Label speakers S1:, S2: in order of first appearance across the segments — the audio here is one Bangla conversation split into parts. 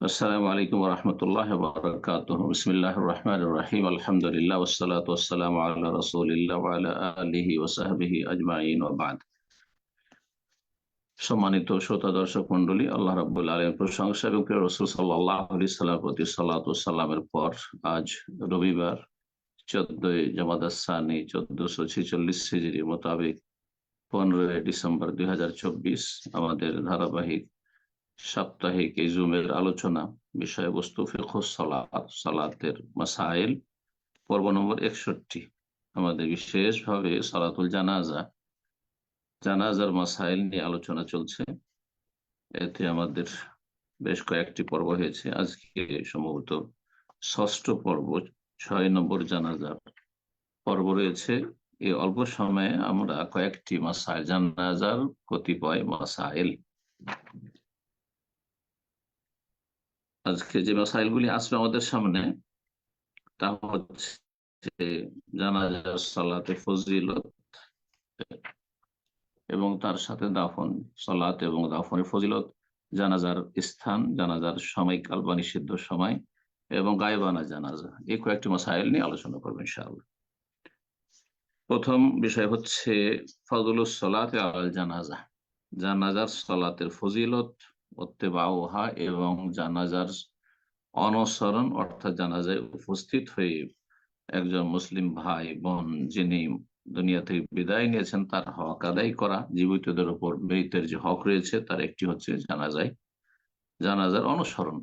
S1: আসসালামু আলাইকুম রহমতুল্লাহ বারকাত বিসমিল্লাহ রহমান রহিম। আলহামদুলিল্লাহ ওসালাত ওসালাম আল্লাহ রসুলিল্লাহ আলিহি ওসাহাবিহি আজমাইন ওবাদ সম্মানিত শ্রোতা, দর্শক মন্ডলী আল্লাহ রাবুল আলম প্রশংসা এবং রসুল সাল্লাহ আলি সাল্লাম প্রতি সাল্লাত সাল্লামের পর আজ রবিবার চোদ্দই জামাদাসানি চোদ্দশো ছেচল্লিশ সিজিরি মোতাবেক পনেরোই ডিসেম্বর দুই হাজার চব্বিশ আমাদের ধারাবাহিক সাপ্তাহিক এই জুমের আলোচনা বিষয়বস্তু ফিরখুস সালাত, সালাতের মাসাইল, পর্ব নম্বর একষট্টি। আমাদের বিশেষভাবে সালাতুল জানাজা, জানাজার মাসাইল নিয়ে আলোচনা চলছে। এতে আমাদের বেশ কয়েকটি পর্ব হয়েছে। আজকে সম্ভবত ষষ্ঠ পর্ব, ছয় নম্বর জানাজার পর্ব রয়েছে। এই অল্প সময়ে আমরা কয়েকটি মাসাইল, জানাজার কতিপয় মাসাইল আজকে যে মাসাইলগুলি আসবে আমাদের সামনে, তা হচ্ছে জানাজার, সালাতে ফজিলত এবং তার সাথে দাফন, সালাত এবং দাফনের ফজিলত, জানাজার স্থান, জানাজার সময়কাল বা নিষিদ্ধ সময় এবং গায়েবানা জানাজা। এই কয়েকটি মাসাইল নিয়ে আলোচনা করবেন ইনশাআল্লাহ। প্রথম বিষয় হচ্ছে, ফজলুস সালাতে আল জানাজা। জানাজার সালাতের ফজিলত ওত্তেবাহা এবং জানাজার অনসরণ, অর্থাৎ জানাজায় উপস্থিত হয়ে একজন মুসলিম ভাই বোন যিনি দুনিয়া থেকে বিদায় নিয়েছেন, তার হক আদায় করা, জীবিতদের উপর মৃতের যে হক রয়েছে, তার একটি হচ্ছে জানাজায়। জানাজার অনুসরণ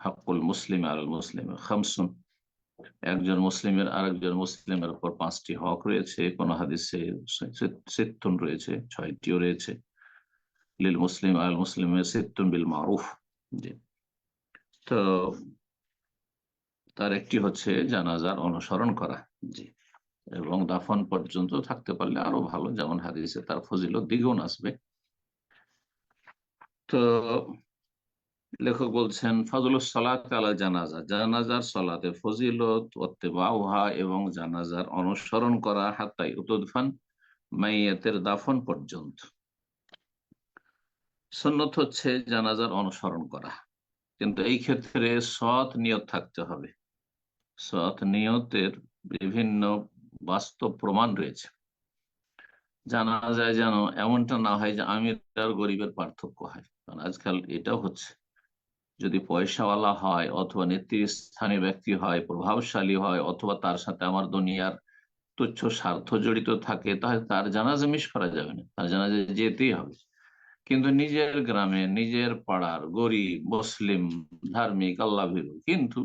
S1: হাকুল মুসলিম আর মুসলিম খামসুন। একজন মুসলিমের, আরেকজন মুসলিমের উপর পাঁচটি হক রয়েছে, কোন হাদিসে সিত্তুন রয়েছে, ছয়টিও রয়েছে। লিল মুসলিম আল মুসলিমের সিত্তুন বিল মারুফ জি. তো তার একটি হচ্ছে জানাজার অনুসরণ করা। জি। এবং দাফন পর্যন্ত থাকতে পারলে আরও ভালো, যেমন হাদিসে তার ফজিল দ্বিগুণ আসবে। তো লেখক বলছেন ফজল সালাত আলা জানাজা। জানাজার সালাতে ফজিলত, ওত্তেবাউহা এবং জানাজার অনুসরণ করা, হাত্তাই উতদফান মাইয়াতের দাফন পর্যন্ত। সন্ন্যত হচ্ছে জানাজার অনুসরণ করা। কিন্তু এই ক্ষেত্রে সৎ নিয়ত থাকতে হবে। সৎ নিয়তের বিভিন্ন বাস্তব প্রমাণ রয়েছে। জানা যায় যেন এমনটা না হয় যে আমির আর গরিবের পার্থক্য হয়। কারণ আজকাল এটাও হচ্ছে। যদি পয়সাওয়ালা হয় অথবা নেতৃস্থানীয় ব্যক্তি হয়, প্রভাবশালী হয়, অথবা তার সাথে আমার দুনিয়ার তুচ্ছ স্বার্থ জড়িত থাকে, তাহলে তার জানাজা মিস করা যাবে না। তার জানাজা যেতেই হবে। কিন্তু নিজের গ্রামে, নিজের পাড়ার গরিব, মুসলিম, ধার্মিক আল্লাহ কিন্তু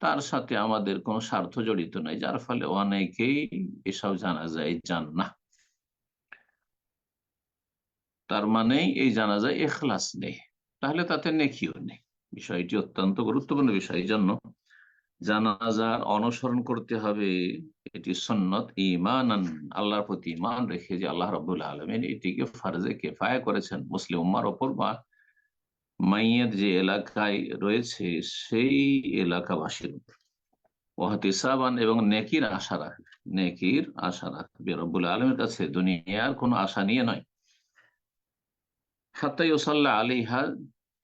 S1: তার সাথে আমাদের কোনো স্বার্থ জড়িত নাই, যার ফলে অনেকেই এসব জানা যায় জান না। তার মানেই এই জানা যায় এখলাস নেই। তাহলে তাতে নেকিও নেই। বিষয়টি অত্যন্ত গুরুত্বপূর্ণ বিষয়। জন্য জানাজার অনুসরণ করতে হবে। এটি সন্নত ইমান আল্লাহর প্রতি ইমান রেখে যে আল্লাহ রবুল আলমিন এটিকে ফার্জে কেফায়া করেছেন। মুসলিম উম্মার ওপর বা মাইয়ের যে এলাকায় রয়েছে, সেই এলাকাবাসীর উপর। ওহাতিসাবান এবং নেকির আশা রাখবে নেকির আশা রাখবে রব্বুল আলমের কাছে দুনিয়ার কোনো আশা নিয়ে নয়। হাত্তাই ওসাল্লাহ আলিহা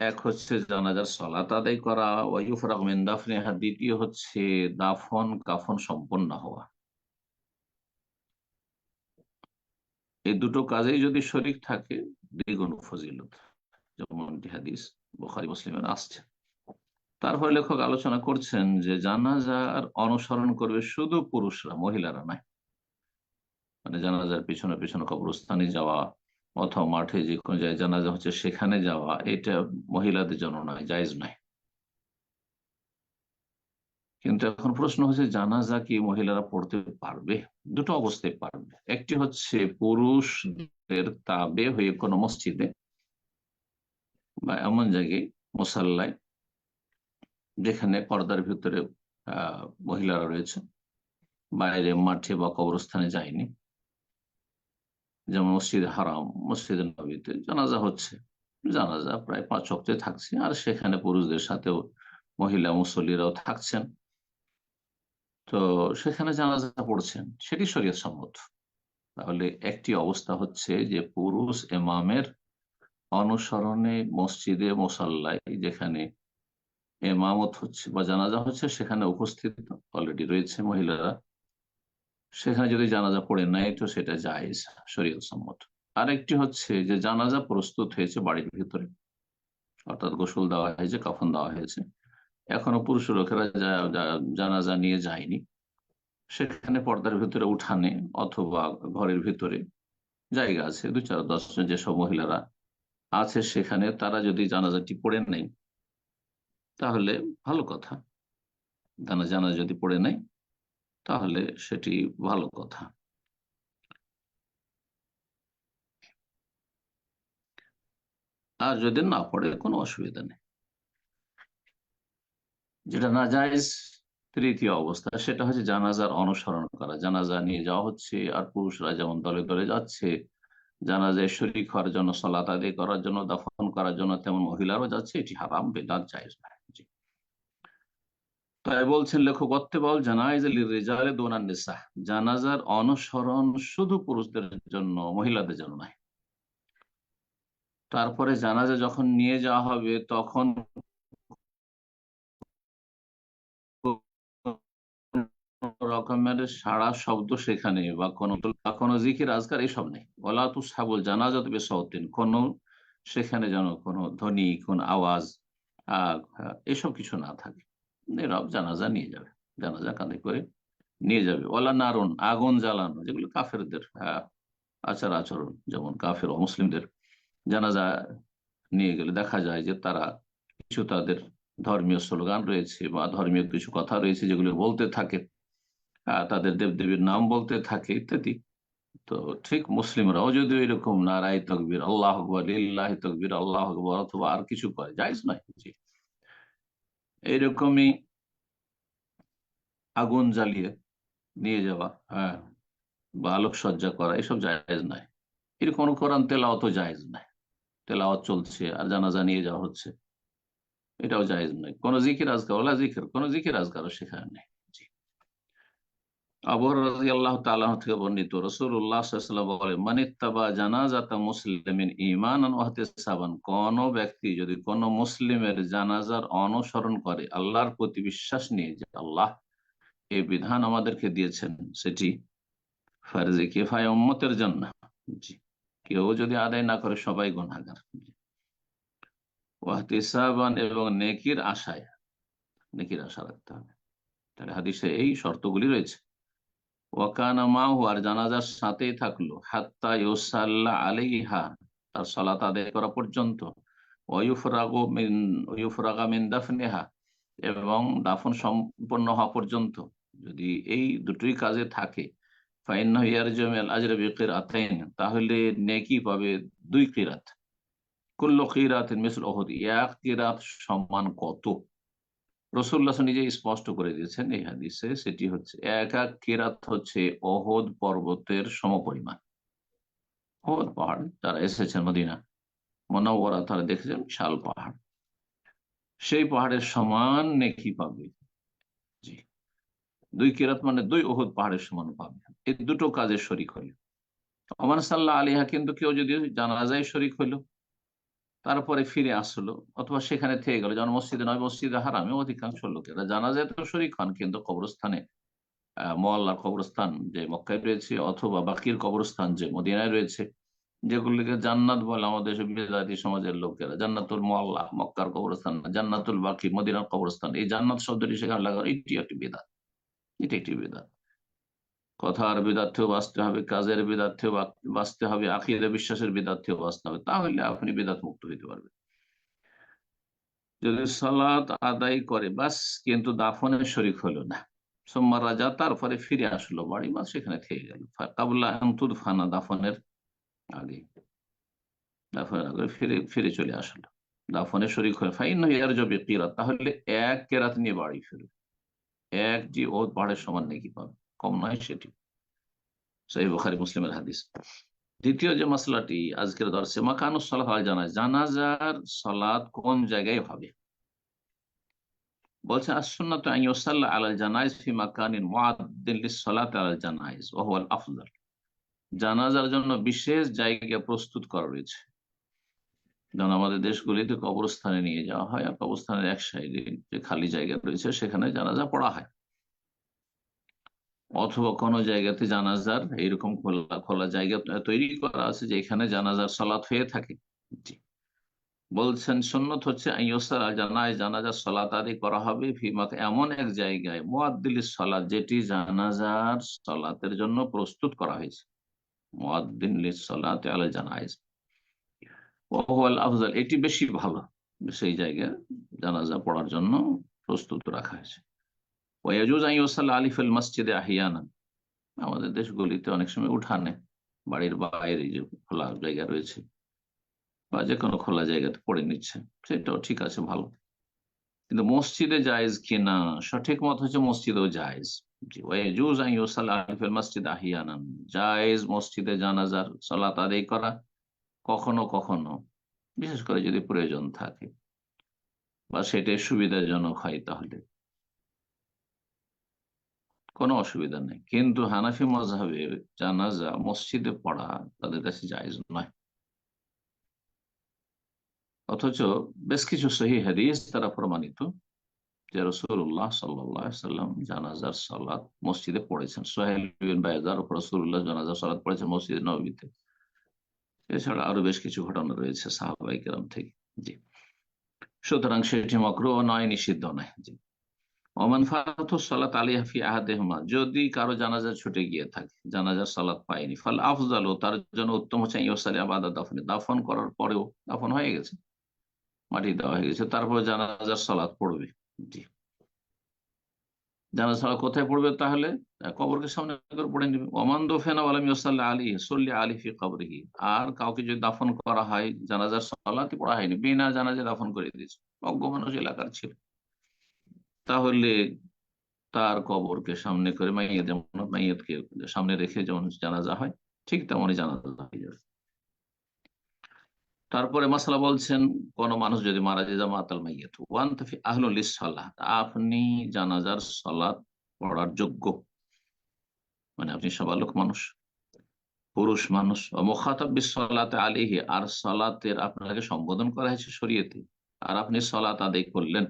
S1: এক হচ্ছে জানাজার সলাত আদায় করা ওয়ুফ রহমেন দাফনেহা। দ্বিতীয় হচ্ছে দাফন কাফন সম্পন্ন হওয়া। এই দুটো কাজেই যদি শরিক থাকে, দ্বিগুণ ফজিলত। হাদিস বোখারি, মুসলিমের আসছে। তারপরে লেখক আলোচনা করছেন যে জানাজার অনুসরণ করবে শুধু পুরুষরা, মহিলারা নয়। মানে জানাজার পিছনে পিছনে কবরস্থানে যাওয়া অথবা মাঠে যে কোনো জায়গায় জানাজা হচ্ছে, সেখানে যাওয়া, এটা মহিলাদের জন্য নয়, জায়জ নয়। কিন্তু এখন প্রশ্ন হচ্ছে, জানাজা কি মহিলারা পড়তে পারবে? দুটো অবস্থায় পারবে। একটি হচ্ছে পুরুষদের তাবে হয়ে কোনো মসজিদে বা এমন জায়গায় মোসাল্লায়, যেখানে পর্দার ভিতরে মহিলারা রয়েছে, বাইরে মাঠে বা কবরস্থানে যায়নি। যেমন মসজিদ হারাম, মসজিদ নবীতে জানাজা হচ্ছে। জানাজা প্রায় পাঁচ অক্টে থাকছে, আর সেখানে পুরুষদের সাথেও মহিলা মুসল্লিরাও থাকছেন। তো সেখানে জানাজা পড়ছেন। সেটি শরীয় সম্মত। তাহলে একটি অবস্থা হচ্ছে যে পুরুষ এমামের অনুসরণে মসজিদে মোসাল্লায় যেখানে এমামত হচ্ছে বা জানাজা হচ্ছে, সেখানে উপস্থিত অলরেডি রয়েছে মহিলারা। সেখানে যদি জানাজা পড়ে নেয় তো সেটা জায়েজ, শরীয়ত সম্মত। আরেকটি হচ্ছে যে জানাজা প্রস্তুত হয়েছে বাড়ির ভিতরে। অর্থাৎ গোসল দেওয়া হয়েছে, কাফন দেওয়া হয়েছে। এখনও পুরুষ লোকেরা জানাজা নিয়ে যায়নি। সেখানে পর্দার ভিতরে উঠানে অথবা ঘরের ভিতরে জায়গা আছে, দু চার দশজন যেসব মহিলারা আছে সেখানে তারা যদি জানাজাটি পড়ে নেই তাহলে ভালো কথা। জানা জানা যদি পড়ে নেয়, তাহলে সেটি ভালো কথা। আর যদি না পড়ে, কোনো অসুবিধা নেই। যেটা না যায় তৃতীয় অবস্থা, সেটা হচ্ছে জানাজার অনুসরণ করা। জানাজা নিয়ে যাওয়া হচ্ছে, আর পুরুষরা যেমন দলে দলে যাচ্ছে, জানাজায় শরিক হওয়ার জন্য সলাত আদায় করার জন্য, দাফন করার জন্য তেমন মহিলারাও যাচ্ছে, এটি হারাম, বেদাত জায়জ না তাই বলছেন লেখক অত্তেবাল জানাজার অনুসরণ শুধু পুরুষদের জন্য, মহিলাদের জন্য নয়। তারপরে জানাজা যখন নিয়ে যাওয়া হবে, তখন রকমের সারা শব্দ সেখানে বা কোন কোনো জিকির, আজকার এসব নেই। বলা তু সাবল জানাজা তবে সৌতিন কোন সেখানে যেন কোনো ধ্বনি, কোন আওয়াজ এসব কিছু না থাকে। নীরব জানাজা নিয়ে যাবে। জানাজা কাঁধে করে নিয়ে যাবে। ওলা নারুন, আগুন জ্বালানো, যেগুলো কাফেরদের আচার আচরণ, যেমন কাফের মুসলিমদের জানাজা নিয়ে গেলে দেখা যায় যে তারা কিছু তাদের ধর্মীয় স্লোগান রয়েছে বা ধর্মীয় কিছু কথা রয়েছে যেগুলো বলতে থাকে। তাদের দেবদেবীর নাম বলতে থাকে ইত্যাদি। তো ঠিক মুসলিমরাও যদি এরকম নারাই তকবির, আল্লাহ আকবর ইল্লাহ তকবির, আল্লাহ আকবর অথবা আর কিছু করে যাইজ নয় জি। এইরকমই আগুন জ্বালিয়ে নিয়ে যাওয়া হ্যাঁ বা আলোকসজ্জা করা, এসব জায়েজ নাই এরকম কোরআন তেলাওয়াত জায়েজ নাই তেলাওয়াত চলছে আর জানাজা নিয়ে যাওয়া হচ্ছে। এটাও জায়েজ নয়। কোন জিকির আজকার, ওলা জিকির, কোন জিকির আজকারও সেখানে নেই। কোন ব্যক্তি যদি কোন মুসলিমের জানাজার অনুসরণ করে, আল্লাহর প্রতি বিশ্বাস নিয়ে যে আল্লাহ এই বিধান আমাদেরকে দিয়েছেন, সেটি ফারজে কেফায় উম্মতের জন্য। জি, কেউ যদি আদায় না করে, সবাই গুণাগার ওয়াহতিসাবান এবং নেকির আশায়, নেকির আশা রাখতে হবে। তাহলে হাদিসে এই শর্তগুলি রয়েছে। আর জানাজার সাথেই থাকল। হাত্তা ইউসাল্লাহ আলাইহা, তার সালাত আদায় করা পর্যন্ত। এবং দাফন সম্পন্ন হওয়া পর্যন্ত। যদি এই দুটোই কাজে থাকে তাহলে নেকি পাবে দুই কিরাত। কুল্ল কিরাত মিসল অহদ এক কিরাত সম্মান কত? রসুল্লাহ নিজে স্পষ্ট করে দিয়েছেন এই হাদিসে, সেটি হচ্ছে এক এক কিরাত হচ্ছে অহদ পর্বতের সমপরিমাণ। অহদ পাহাড় যারা এসেছেন মদিনা মনোবরা তারা দেখেছেন বিশাল পাহাড়। সেই পাহাড়ের সমান নেকি পাবে। জি। দুই কেরাত মানে দুই ওহুদ পাহাড়ের সমান পাবে। এই দুটো কাজের শরিক হইল। অমান সাল্লাহ আলিহা কিন্তু কেউ যদি জানা যায় শরিক হইল তারপরে ফিরে আসলো, অথবা সেখানে থেকে গেল। যেমন মসজিদে নয়, মসজিদে হারামে অধিকাংশ লোকেরা জানা যায় তো শরিক হন কিন্তু কবরস্থানে মোয়াল্লার কবরস্থান যে মক্কায় রয়েছে অথবা বাকির কবরস্থান যে মদিনায় রয়েছে, যেগুলিকে জান্নাত বলে আমাদের বেদাতি সমাজের লোকেরা, জান্নাতুল মোয়াল্লা মক্কার কবরস্থান জান্নাতুল বাকি মদিনার কবরস্থান, এই জান্নাত শব্দটি সেখানে লাগা এটি একটি বেদাত। এটি একটি বেদাত। কথার বিদার্থেও বাঁচতে হবে, কাজের বিদার্থেও বাঁচতে হবে, আখিরে বিশ্বাসের বিদার্থেও বাঁচতে হবে, তাহলে আপনি বেদাত মুক্ত হইতে পারবেন। যদি সালাত আদায় করে, বাস, কিন্তু দাফনের শরিক হলো না। সোমবার রাজা তারপরে ফিরে আসলো, বাড়ি বা সেখানে থেকে গেল। কাবুল্লাহ আহমদুদ ফানা দাফনের আগে। দাফনের আগে ফিরে ফিরে চলে আসলো। দাফনের শরিক হয়ে ফাইন ইয়ার জবে কিরাত তাহলে এক কেরাত নিয়ে বাড়ি ফিরবে। একটি ও পাহাড়ের সমান নাকি পাবে। কম নয় সেটি। বুখারি, মুসলিমের হাদিস। দ্বিতীয় যে মশলাটি আজকের দর্শে মাকানুস সালাত জানাজার সালাদ কোন জায়গায় হবে? বলছে আসন্নাত জানাইজ ফি মাকানিন জানাইজ জানাজার জন্য বিশেষ জায়গা প্রস্তুত করা রয়েছে। যেমন আমাদের দেশগুলিতে কবরস্থানে নিয়ে যাওয়া হয়, আর কবরস্থানের এক সাইডে যে খালি জায়গা রয়েছে, সেখানে জানাজা পড়া হয়। অথবা কোনো জায়গাতে জানাজার এইরকম খোলা খোলা জায়গা তৈরি করা আছে যে এখানে জানাজার সলাৎ হয়ে থাকে। বলছেন সন্ন্যত হচ্ছে জানায়, জানাজার সলাত আদি করা হবে ফিমাক এমন এক জায়গায়, মোয়াদ্দিল সলাৎ, যেটি জানাজার সলাতের জন্য প্রস্তুত করা হয়েছে। মোয়াদ্দিন সলাতে আলা জানাইজ ওয়াল আফজাল, এটি বেশি ভালো, সেই জায়গায় জানাজা পড়ার জন্য প্রস্তুত রাখা হয়েছে। মসজিদে আমাদের দেশগুলিতে অনেক সময় উঠানে, বাড়ির বাইরে যে খোলা জায়গা রয়েছে বা যে কোনো খোলা জায়গাতে পড়ে নিচ্ছে, সেটাও ঠিক আছে, ভালো। কিন্তু মসজিদে জায়েজ কিনা? সঠিক মত হচ্ছে মসজিদেও জায়েজ। মসজিদ জায়েজ মসজিদে করা কখনো কখনো, বিশেষ করে যদি প্রয়োজন থাকে বা সেটাই সুবিধাজনক হয় তাহলে। কোনো অসুবিধা নেই। কিন্তু হানাফি মজাবে জানাজা মসজিদে পড়া তাদের কাছে জায়জ নয়। অথচ বেশ কিছু সহি হাদিস তারা প্রমাণিত যে রসুল্লাহ সাল্লাম জানাজার সালাদ মসজিদে পড়েছেন। সোহেল রসুল্লাহ জানাজার সালাদ পড়েছেন মসজিদে নবীতে। এছাড়া আরও বেশ কিছু ঘটনা রয়েছে সাহাবাই কেরাম থেকে। জি। সুতরাং সেটি মক্র নয়, নিষিদ্ধ নয়। জি। ওমান ফাতু সালাত আলী হাফি আহাদেহমা, যদি কারও জানাজা ছুটে গিয়ে থাকে, জানাজার সালাত পায়নি, ফল আফজাল, তার জন্য উত্তম হচ্ছে ইউসালি আবাদা দাফনে। দাফন করার পরেও দাফন হয়ে গেছে, মাটি দেওয়া হয়ে গেছে, তারপরে জানাজার সালাত পড়বে। জি। জানা ছাড়া কোথায় পড়বে তাহলে? কবরকে সামনে করে পড়ে নিবে। ওমান দোফেনা আলম ইসাল্লাহ আলী, সল্লি আলী ফি কবরহি। আর কাউকে যদি দাফন করা হয়, জানাজার সালাতে পড়া হয়নি, বিনা জানাজা দাফন করে দিয়েছে। অজ্ঞ মানুষ এলাকার ছিল। তাহলে তার কবরকে সামনে করে মাইয়া যেমন মাইয়াতকে সামনে রেখে যেমন জানাজা হয়, ঠিক তেমনই জানাজা হয়ে যাবে। তারপরে মাসালা বলছেন, কোন মানুষ যদি মারা যায়, জামাতাল মাইয়াত। ওয়ান তফি আহলুল সালাহ আপনি জানাজার সালাত পড়ার যোগ্য। মানে আপনি সবালোক মানুষ, পুরুষ মানুষ। মোখাতাব সালাতে আলিহি আর সালাতের আপনাকে সম্বোধন করা হয়েছে শরীয়তে। আর আপনি সালাত আদায় করলেন।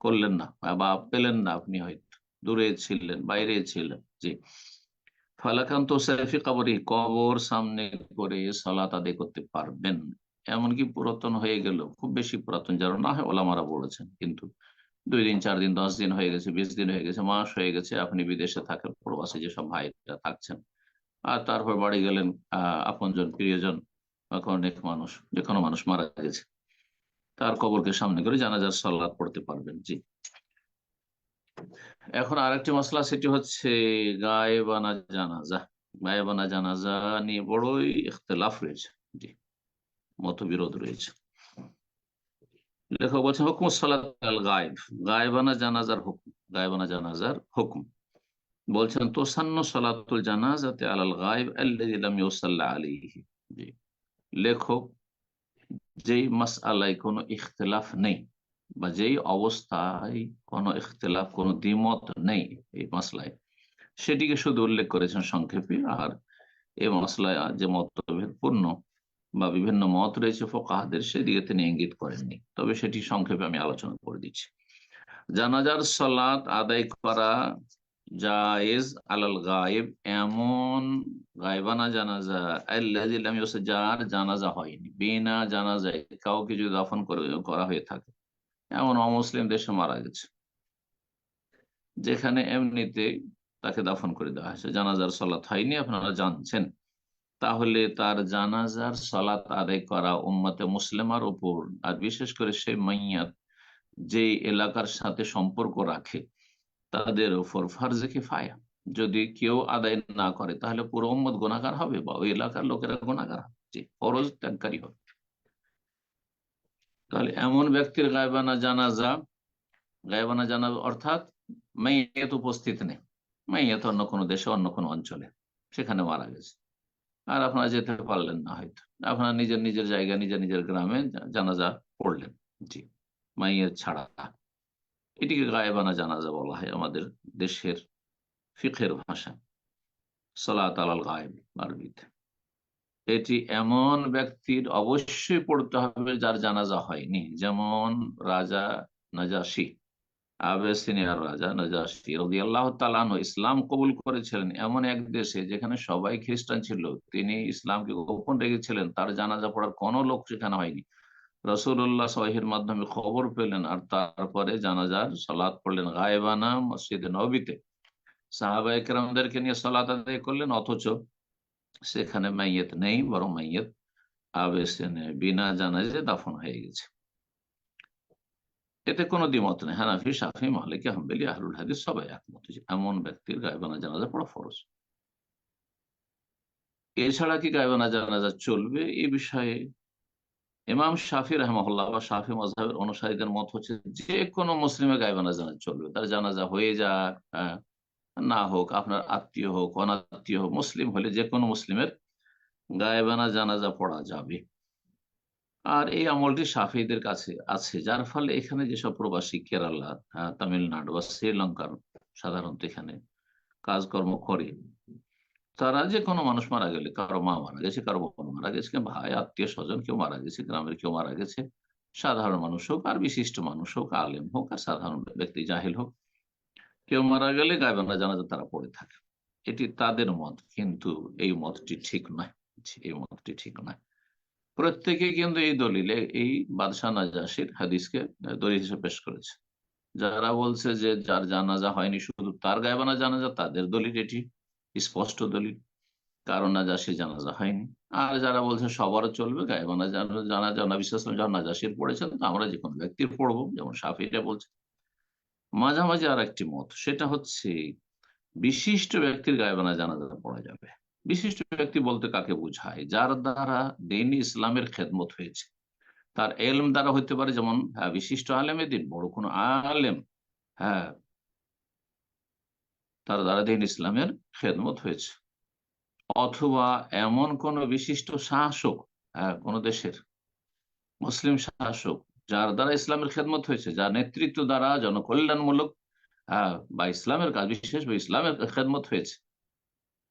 S1: করলেন না বা পেলেন না আপনি হয়তো। দূরে ছিলেন, বাইরে ছিলেন, জি। ফালাকান্ত সাইফি কবরি, কবর সামনে করে সালাত আদায় করতে পারবেন। এমনকি পুরাতন হয়ে গেল, খুব বেশি পুরাতন, যারা না হয় ওলামারা বলেছেন, কিন্তু দুই দিন, চার দিন, দশ দিন হয়ে গেছে, বিশ দিন হয়ে গেছে, মাস হয়ে গেছে, আপনি বিদেশে থাকেন, প্রবাসে যেসব ভাইরা থাকছেন, আর তারপর বাড়ি গেলেন, আহ, আপনজন, প্রিয়জন, বা অনেক মানুষ, যে কোনো মানুষ মারা গেছে। তার কবরকে সামনে করে জানাজার সাল্লাদ পড়তে পারবেন, জি। এখন আরেকটি মশলা, সেটি হচ্ছে গায়েবানা জানাজা। গায়েবানা জানাজা নিয়ে বড়ই ইখতলাফ রয়েছে, জি, মতবিরোধ রয়েছে। লেখক বলছেন, হুকুম সালাত গায়েব। গায়েবানা জানাজার হুকুম, গায়েবানা জানাজার হুকুম। বলছেন, তোসান্ন সালাতুল জানাজাতে আলাল গায়েব আল্লাহ ইউসাল্লাহ আলাইহি। জি। লেখক যেই মাস আলাই কোনো ইখতলাফ নেই বা যেই অবস্থায় কোনো ইখতলাফ, কোনো দ্বিমত নেই এই মাসলায়, সেটিকে শুধু উল্লেখ করেছেন সংক্ষেপে। আর এই মশলায় যে মতভেদ পূর্ণ বা বিভিন্ন মত রয়েছে ফোকাহাদের, সেদিকে তিনি ইঙ্গিত করেননি। তবে সেটি সংক্ষেপে আমি আলোচনা করে দিচ্ছি। জানাজার সলাত আদায় করা জায়েজ আলাল গায়েব এমন গায়বানা জানাজা যার জানাজা হয়নি, বিনা জানাজায় কাউকে যদি দাফন করা হয়ে থাকে। এমন অমুসলিম দেশে মারা গেছে, যেখানে এমনিতে তাকে দাফন করে দেওয়া হয়েছে। জানাজার সলাত হয়নি, আপনারা জানছেন। তাহলে তার জানাজার সলাত আদায় করা উম্মতে মুসলিমার উপর, আর বিশেষ করে সে মাইয়াত যে এলাকার সাথে সম্পর্ক রাখে তাদের উপর ফার্জে ফায়া যদি কেউ আদায় না করে, তাহলে পুরো উম্মত গোনাগার হবে বা ওই এলাকার লোকেরা গোনাগার হবে। ফরজ ত্যাগকারী হবে। তাহলে এমন ব্যক্তির গায়বানা জানাজা, গায়বানা জানা অর্থাৎ মাইয়াত উপস্থিত নেই। মাইয়াত অন্য কোনো দেশে, অন্য কোনো অঞ্চলে। সেখানে মারা গেছে। আর আপনারা যেতে পারলেন না হয়তো। আপনারা নিজের নিজের জায়গা নিজের নিজের গ্রামে জানাজা পড়লেন। জি মাইয়ের ছাড়া। এটিকে গায়েবানা জানাজা বলা হয় আমাদের দেশের ফিখের ভাষা। সালাত আলাল গায়েব আরবিতে এটি এমন ব্যক্তির অবশ্যই পড়তে হবে যার জানাজা হয়নি। যেমন রাজা নাজাসি আবেসিনিয়ার রাজা নাজাসি রবি আল্লাহ তালানো ইসলাম কবুল করেছিলেন এমন এক দেশে যেখানে সবাই খ্রিস্টান ছিল। তিনি ইসলামকে গোপন রেখেছিলেন, তার জানাজা পড়ার কোনো লোক সেখানে হয়নি। রসুল্লাহ সহির মাধ্যমে খবর পেলেন আর তারপরে জানাজার সালাদ পড়লেন গায়েবানা মসজিদে নবীতে। সাহাবা একরামদেরকে নিয়ে সালাত আদায় করলেন, অথচ সেখানে মাইয়েত নেই, বরং মাইয়েত আবেসেনে বিনা জানাজে দাফন হয়ে গেছে। এতে কোনো দ্বিমত নেই। হানাফি সাফি মালিক আহমেলি আহরুল হাদিস সবাই একমত এমন ব্যক্তির গায়েবানা জানাজা পড়া ফরজ। এছাড়া কি গায়েবানা জানাজা চলবে? এই বিষয়ে ইমাম শাফি রহমল্লাহ বা শাফি মজাহের অনুসারীদের মত হচ্ছে যে কোনো মুসলিমের গায়েবানা জানাজা চলবে। তার জানাজা হয়ে যাক হ্যাঁ, না হোক আপনার আত্মীয় হোক অনাত্মীয় হোক মুসলিম হলে যে কোনো মুসলিমের গায়েবানা জানাজা পড়া যাবে। আর এই আমলটি সাফিদের কাছে আছে যার ফলে এখানে যেসব প্রবাসী কেরালা আহ, তামিলনাড়ু বা শ্রীলঙ্কার সাধারণত এখানে কাজকর্ম করে। তারা যে কোনো মানুষ মারা গেলে, কারও মা মারা গেছে, কারও বোন মারা গেছে ভাই, আত্মীয় স্বজন কেউ মারা গেছে, গ্রামের কেউ মারা গেছে, সাধারণ মানুষ হোক আর বিশিষ্ট মানুষ হোক, আলেম হোক আর সাধারণ ব্যক্তি জাহিল হোক, কেউ মারা গেলে গায়বানা জানাজা তারা পড়ে থাকে। এটি তাদের মত, কিন্তু এই মতটি ঠিক নয় এই মতটি ঠিক নয়। প্রত্যেকে কিন্তু এই দলিলে, এই বাদশাহ নাজাসির হাদিসকে দলিল হিসেবে পেশ করেছে। যারা বলছে যে যার জানাজা হয়নি, শুধু তার গায়বানা জানাজা, তাদের দলিল এটি। স্পষ্ট দলিল। কারণ নাজাসি জানাজা হয়নি। আর যারা বলছে সবারও চলবে গায়বানা জানাজা নবী সাল্লাম যখন নাজাসির পড়েছেন তো আমরা যে কোনো ব্যক্তির পড়ব যেমন সাফিটা বলছে। মাঝামাঝি আর একটি মত সেটা হচ্ছে বিশিষ্ট ব্যক্তির গায়বানা জানাজা পড়া যাবে। বিশিষ্ট ব্যক্তি বলতে কাকে বোঝায়? যার দ্বারা দিন ইসলামের খেদমত হয়েছে। তার এলম দ্বারা হইতে পারে যেমন হ্যাঁ, বিশিষ্ট আলেমে দিন বড় কোনো আলেম হ্যাঁ তার দ্বারা দিন ইসলামের খেদমত হয়েছে। অথবা এমন কোন বিশিষ্ট শাসক কোন দেশের মুসলিম শাসক যার দ্বারা ইসলামের খেদমত হয়েছে, যার নেতৃত্ব দ্বারা জনকল্যাণমূলক বা ইসলামের কাজ বিশেষ বা ইসলামের খেদমত হয়েছে,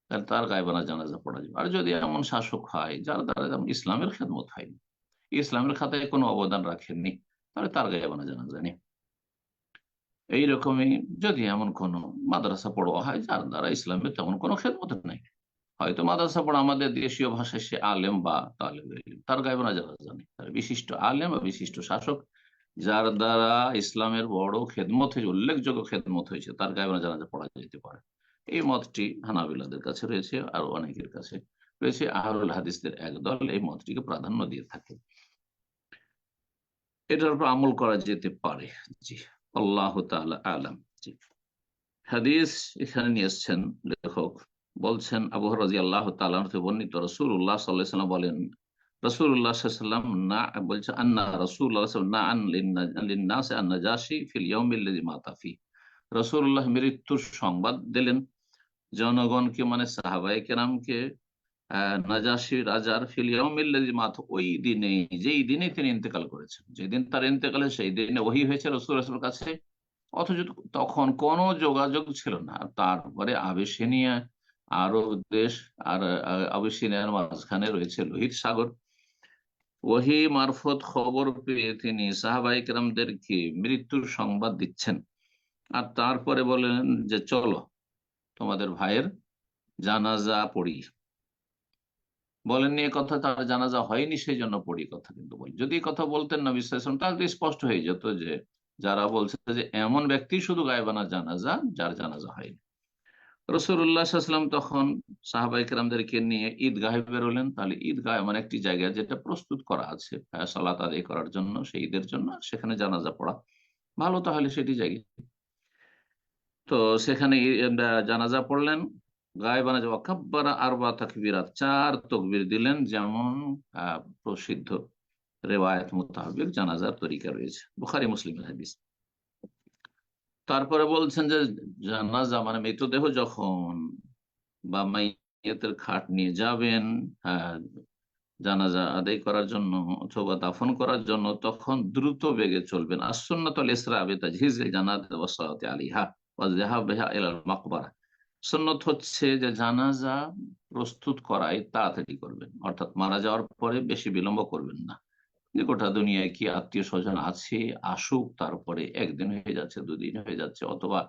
S1: তাহলে তার গায়বানা জানাজা পড়া যাবে। আর যদি এমন শাসক হয় যার দ্বারা ইসলামের খেদমত হয়নি, ইসলামের খাতায় কোনো অবদান রাখেননি, তাহলে তার গায়বানা জানাজা নেই। এইরকমই যদি এমন কোন মাদ্রাসা পড়োয়া হয়, যার দ্বারা ইসলামের তেমন কোনো খেদমত নেই। হয়তো মাদ্রাসা পড়া আমাদের দেশীয় ভাষায় সে আলেম বা তালেম তার গায়বানা জানাজা নেই তার বিশিষ্ট আলেম বা বিশিষ্ট শাসক, যার দ্বারা ইসলামের বড় খেদমত হয়েছে, উল্লেখযোগ্য খেদমত হয়েছে, তার গায়বানা জানাজা পড়া যেতে পারে। এই মতটি হানাবিলাদের কাছে রয়েছে, আর অনেকের কাছে রয়েছে। আহরুল হাদিসদের একদল এই মতটিকে প্রাধান্য দিয়ে থাকে। এটার উপর আমল করা যেতে পারে। জি। আল্লাহ আলম। হাদিস এখানে নিয়ে এসছেন লেখক। বলছেন আবু রাজি আল্লাহ তালাম বর্ণিত রসুল উল্লাহ সাল্লাম বলেন রসুল্লাহ মৃত্যুর সংবাদ দিলেন। জনগণকে মানে সাহাবাই কেরামকে নাজাসি রাজার ফিলিয়ামিল্লাজি মাত ওই দিনে যেই দিনে তিনি ইন্তেকাল করেছেন। যেদিন তার ইন্তেকালে, সেই দিনে ওহি হয়েছে রসুল রসুল কাছে। অথচ তখন কোনো যোগাযোগ ছিল না। তারপরে আবেশিনিয়া আরব দেশ, আর আবেশিনিয়ার মাঝখানে রয়েছে লোহিত সাগর। ওহি মারফত খবর পেয়ে তিনি সাহাবাই কেরামদেরকে মৃত্যুর সংবাদ দিচ্ছেন। আর তারপরে বলেন যে, চলো, তোমাদের ভাইয়ের জানাজা পড়ি। বলেননি কথা, তার জানাজা হয়নি সেই জন্য পড়ি কথা কিন্তু বলি যদি কথা বলতেন না বিশ্বাস তাহলে স্পষ্ট হয়ে যেত যে যারা বলছে যে এমন ব্যক্তি শুধু গায়েবানা জানাজা, যার জানাজা হয়নি। রসুল্লাহাম তখন সাহাবাইকেরামদেরকে নিয়ে ঈদগাহে বেরোলেন। তাহলে ঈদগাহ এমন একটি জায়গা যেটা প্রস্তুত করা আছে সালাত আদায় করার জন্য, সেই ঈদের জন্য সেখানে জানাজা পড়া ভালো, তাহলে সেটি জায়গা। তো সেখানে জানাজা পড়লেন গায়েবানা যাওয়া কাব্বারা আরবা তাকবিরাত চার তকবির দিলেন, যেমন প্রসিদ্ধ রেওয়ায়ত মোতাবেক জানাজার তরিকা রয়েছে। বুখারি মুসলিমের হাদিস। তারপরে বলছেন যে, জানাজা মানে মৃতদেহ যখন বা মাইয়াতের খাট নিয়ে যাবেন জানাজা আদায় করার জন্য অথবা দাফন করার জন্য, তখন দ্রুত বেগে চলবেন। আসন্নাত ইসরা আবে তাজহিজ জানাত আলিহা ওয়া যাহাব বিহা ইলাল মাকবারা। সন্ন্যত হচ্ছে যে জানাজা প্রস্তুত করাই তাড়াতাড়ি করবেন। অর্থাৎ মারা যাওয়ার পরে বেশি বিলম্ব করবেন না। যে গোটা দুনিয়ায় কি আত্মীয় স্বজন আছে, আসুক, তারপরে একদিন হয়ে যাচ্ছে, দুদিন হয়ে যাচ্ছে, অথবা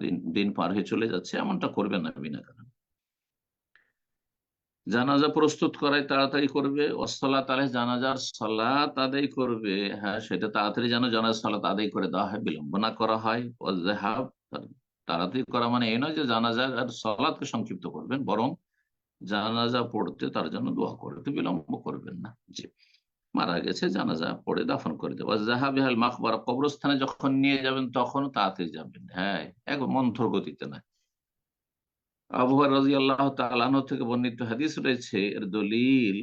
S1: দিন দিন পার হয়ে চলে যাচ্ছে, এমনটা করবেন না বিনা কারণে। জানাজা প্রস্তুত করাই তাড়াতাড়ি করবে ওসলাত আলহ জানাজার সালাত আদায় করবে হ্যাঁ সেটা তাড়াতাড়ি যেন জানাজার সালাত আদায় করে দেওয়া হয়, বিলম্ব না করা হয় তাড়াতাড়ি করা মানে এই নয় যে জানাজা আর সালাদকে সংক্ষিপ্ত করবেন, বরং জানাজা পড়তে তার জন্য দোয়া করতে বিলম্ব করবেন না। জি। মারা গেছে, জানাজা পড়ে দাফন করে দেবো জাহাবিহাল মাকবার কবরস্থানে যখন নিয়ে যাবেন তখন তাড়াতাড়ি যাবেন। হ্যাঁ এক মন্থর গতিতে না আবহাওয়া রাজি আল্লাহ তালানো থেকে বর্ণিত হাদিস রয়েছে, এর দলিল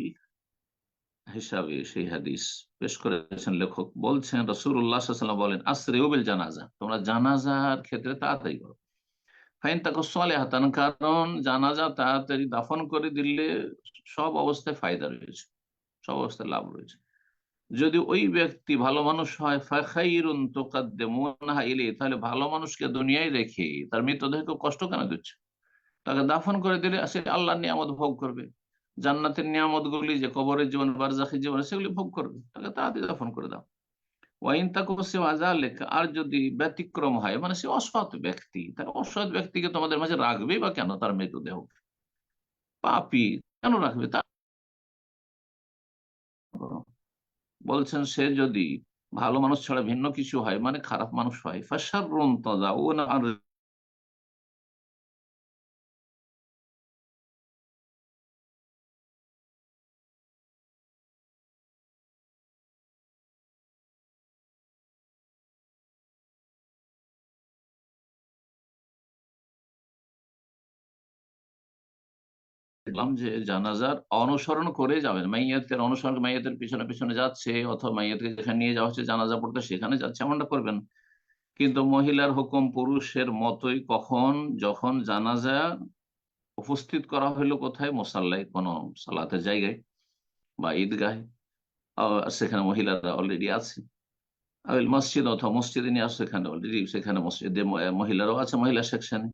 S1: হিসাবে সেই হাদিস পেশ করেছেন লেখক। বলছেন রসুল্লাহ বলেন, আসরে ওবিল জানাজা। তোমরা জানাজার ক্ষেত্রে তাড়াতাড়ি করো। ফাইন তাকে হাতান কারণ জানাজা তাড়াতাড়ি দাফন করে দিলে সব অবস্থায় ফায়দা রয়েছে, সব অবস্থায় লাভ রয়েছে। যদি ওই ব্যক্তি ভালো মানুষ হয়, ফাখাইরুন তোকাদ্দেমুনহা ইলি তাহলে ভালো মানুষকে দুনিয়ায় রেখে তার মৃতদেহকে কষ্ট কেন দিচ্ছে? তাকে দাফন করে দিলে সে আল্লাহর নিয়ামত ভোগ করবে। জান্নাতের নিয়ামত গুলি যে কবরের জীবন বারজাখি জীবন, সেগুলি ভোগ করবে। তাকে তাড়াতাড়ি দাফন করে দাও। ওয়াইন তাকে সে আজালেক আর যদি ব্যতিক্রম হয় মানে সে অসৎ ব্যক্তি, তার অসৎ ব্যক্তিকে তোমাদের মাঝে রাখবে বা কেন? তার মৃতদেহ পাপি কেন রাখবে? তা বলছেন, সে যদি ভালো মানুষ ছাড়া ভিন্ন কিছু হয় মানে খারাপ মানুষ হয় ফাশার ও না দেখলাম যে জানাজার অনুসরণ করে যাবেন। মাইয়াতের অনুসরণ মাইয়াতের পিছনে পিছনে যাচ্ছে অথবা মাইয়াতকে যেখানে নিয়ে যাওয়া হচ্ছে জানাজা পড়তে সেখানে যাচ্ছে এমনটা করবেন। কিন্তু মহিলার হুকুম পুরুষের মতোই কখন? যখন জানাজা উপস্থিত করা হইল কোথায়? মোসাল্লায় কোন সালাতের জায়গায় বা ঈদগাহে। সেখানে মহিলারা অলরেডি আছে। মসজিদ অথবা মসজিদে নিয়ে আসছে সেখানে অলরেডি সেখানে মসজিদে মহিলারাও আছে, মহিলা সেকশনে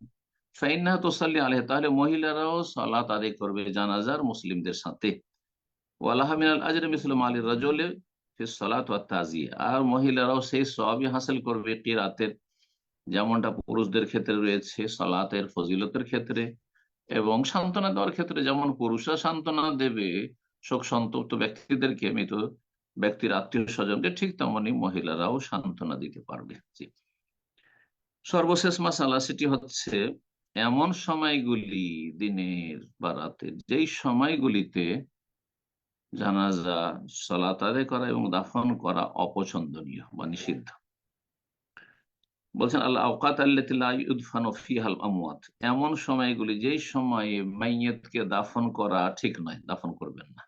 S1: আলহ তাহলে মহিলারাও সালাত আদায় করবে জানাজার মুসলিমদের সাথে। মিসলাম আলী রাজলে সালাত আর মহিলারাও সেই সবই হাসিল করবে যেমনটা পুরুষদের ক্ষেত্রে রয়েছে, সালাতের ফজিলতের ক্ষেত্রে এবং সান্ত্বনা দেওয়ার ক্ষেত্রে। যেমন পুরুষরা সান্ত্বনা দেবে, শোক সন্তপ্ত ব্যক্তিদেরকে, মৃত ব্যক্তির আত্মীয় স্বজনকে ঠিক তেমনই মহিলারাও সান্ত্বনা দিতে পারবে। সর্বশেষ মাসালা সেটি হচ্ছে এমন সময়গুলি দিনের বা রাতের, যেই সময়গুলিতে জানাজা, সলাত আদায় করা এবং দাফন করা অপছন্দনীয় বা নিষিদ্ধ। বলছেন আল্লাহ আওকাত আমওয়াত। এমন সময়গুলি, যেই সময়ে মাইয়াতকে দাফন করা ঠিক নয়, দাফন করবেন না।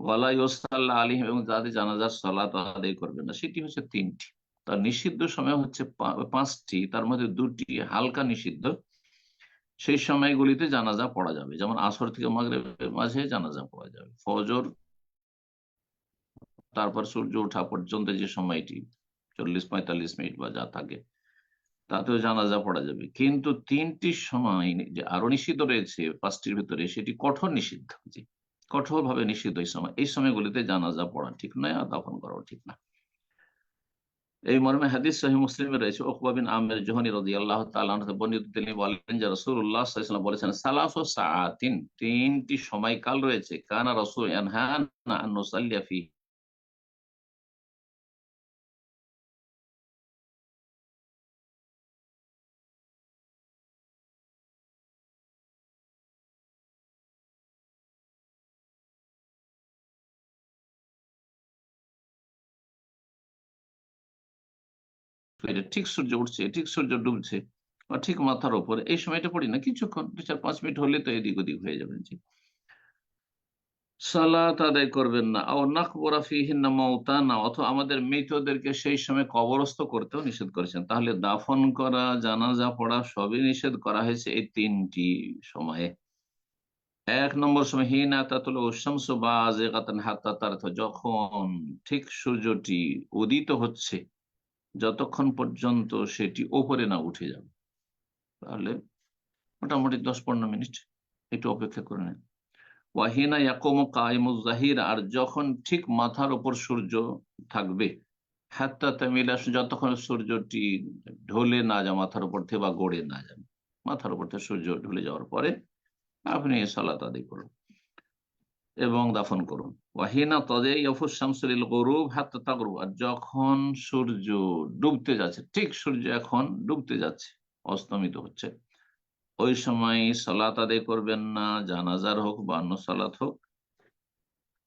S1: ওয়ালা ইউসাল্লাহ আলিম এবং যাদের জানাজার সলাত আদায় করবেন না। সেটি হচ্ছে তিনটি। তার নিষিদ্ধ সময় হচ্ছে পাঁচটি, তার মধ্যে দুটি হালকা নিষিদ্ধ। সেই সময়গুলিতে জানাজা পড়া যাবে। যেমন আসর থেকে মাগরেবের মাঝে জানাজা পড়া যাবে। ফজর, তারপর সূর্য ওঠা পর্যন্ত যে সময়টি, চল্লিশ, পঁয়তাল্লিশ মিনিট বা যা থাকে, তাতেও জানাজা পড়া যাবে। কিন্তু তিনটি সময় যে আরও নিষিদ্ধ রয়েছে, পাঁচটির ভিতরে, সেটি কঠোর নিষিদ্ধ। জি কঠোর ভাবে নিষিদ্ধ এই সময়। এই সময়গুলিতে জানাজা পড়া ঠিক নয় আর দাফন করাও ঠিক না। এই মর্মে হাদিস সহি মুসলিম রয়েছে ওকবা বিন আমের জোহনি রদি আল্লাহ বর্ণিত, তিনি বলেন যে রসুল্লাহ বলেছেন, সালাস ও সাআতিন, তিনটি সময়কাল রয়েছে। কানা রসুল আনহান আন নুসাল্লিয়া ফি ঠিক সূর্য উঠছে, ঠিক সূর্য ডুবছে, বা ঠিক মাথার উপরে এই সময়টা পড়ি না, কিছুক্ষণ দু চার পাঁচ মিনিট হলে তো এদিক ওদিক হয়ে যাবেন জি। সালাত আদায় করবেন না। ও নাকবরা ফিহিন্না মৌতা না অথবা আমাদের মৃতদেরকে সেই সময় কবরস্থ করতেও নিষেধ করেছেন। তাহলে দাফন করা, জানাজা পড়া সবই নিষেধ করা হয়েছে এই তিনটি সময়ে। এক নম্বর সময়, হিনা তাতুল যখন ঠিক সূর্যটি উদিত হচ্ছে যতক্ষণ পর্যন্ত সেটি ওপরে না উঠে যাবে, তাহলে মোটামুটি দশ পনেরো মিনিট একটু অপেক্ষা করে নেন। ওয়াহিনা ইয়াকুম কাইমুজ জাহির, আর যখন ঠিক মাথার ওপর সূর্য থাকবে, হাত্তা তামিলা, যতক্ষণ সূর্যটি ঢলে না যায়, মাথার উপর থেকে বা গড়ে না যাবে মাথার উপর থেকে সূর্য ঢলে যাওয়ার পরে আপনি সালাত আদি করুন। এবং দাফন করুন। ওয়াহিনা তদে ইয়ফুস শামসুল গরুব হাত তাগরু আর যখন সূর্য ডুবতে যাচ্ছে, ঠিক সূর্য এখন ডুবতে যাচ্ছে, অস্তমিত হচ্ছে, ওই সময় সালাত আদায় করবেন না, জানাজার হোক বা অন্য সালাত হোক,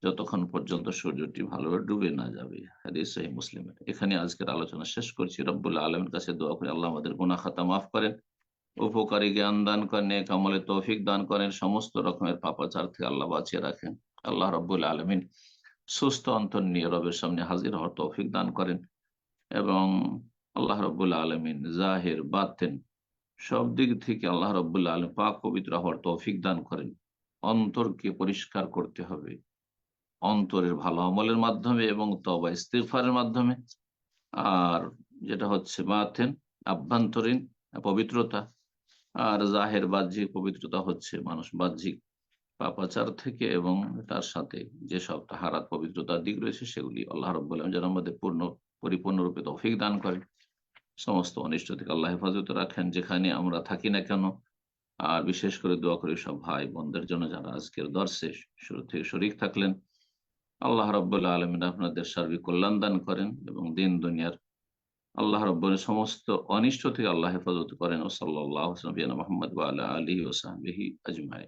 S1: যতক্ষণ পর্যন্ত সূর্যটি ভালোভাবে ডুবে না যাবে। হাদিস মুসলিমের। এখানে আজকের আলোচনা শেষ করছি। রব্বুল্লাহ আলমের কাছে দোয়া করে, আল্লাহ আমাদের গুনা খাতা মাফ করেন। উপকারী জ্ঞান দান করেন, নেক আমলে তৌফিক দান করেন, সমস্ত রকমের পাপাচার থেকে আল্লাহ বাঁচিয়ে রাখেন। আল্লাহ রব্বুল আলমিন সুস্থ অন্তর নিয়ে রবের সামনে হাজির হওয়ার তৌফিক দান করেন এবং আল্লাহ রব্বুল আলমিন জাহের, বাতেন সব দিক থেকে আল্লাহ রব্বুল্লাহ আলম পাক পবিত্র হওয়ার তৌফিক দান করেন। অন্তরকে পরিষ্কার করতে হবে অন্তরের ভালো আমলের মাধ্যমে এবং তবা ইস্তিফারের মাধ্যমে। আর যেটা হচ্ছে বাথেন আভ্যন্তরীণ পবিত্রতা আর জাহের বাহ্যিক পবিত্রতা হচ্ছে মানুষ বাহ্যিক পাপাচার থেকে এবং তার সাথে যেসব তাহারাত পবিত্রতার দিক রয়েছে, সেগুলি আল্লাহ আলম যেন আমাদের পূর্ণ, পরিপূর্ণরূপে তৌফিক দান করেন। সমস্ত অনিষ্ট থেকে আল্লাহ হেফাজত রাখেন, যেখানে আমরা থাকি না কেন। আর বিশেষ করে দোয়া করি সব ভাই বোনদের জন্য যারা আজকের দর্শে শুরু থেকে শরিক থাকলেন। আল্লাহ রব্বুল্লাহ আলমিন আপনাদের সার্বিক কল্যাণ দান করেন এবং দিন দুনিয়ার আল্লাহ রব্বুল সমস্ত অনিষ্ট থেকে আল্লাহ হেফাজত করেন। ও সাল্লাহ মোহাম্মদ আলী ওসাহি আজমাই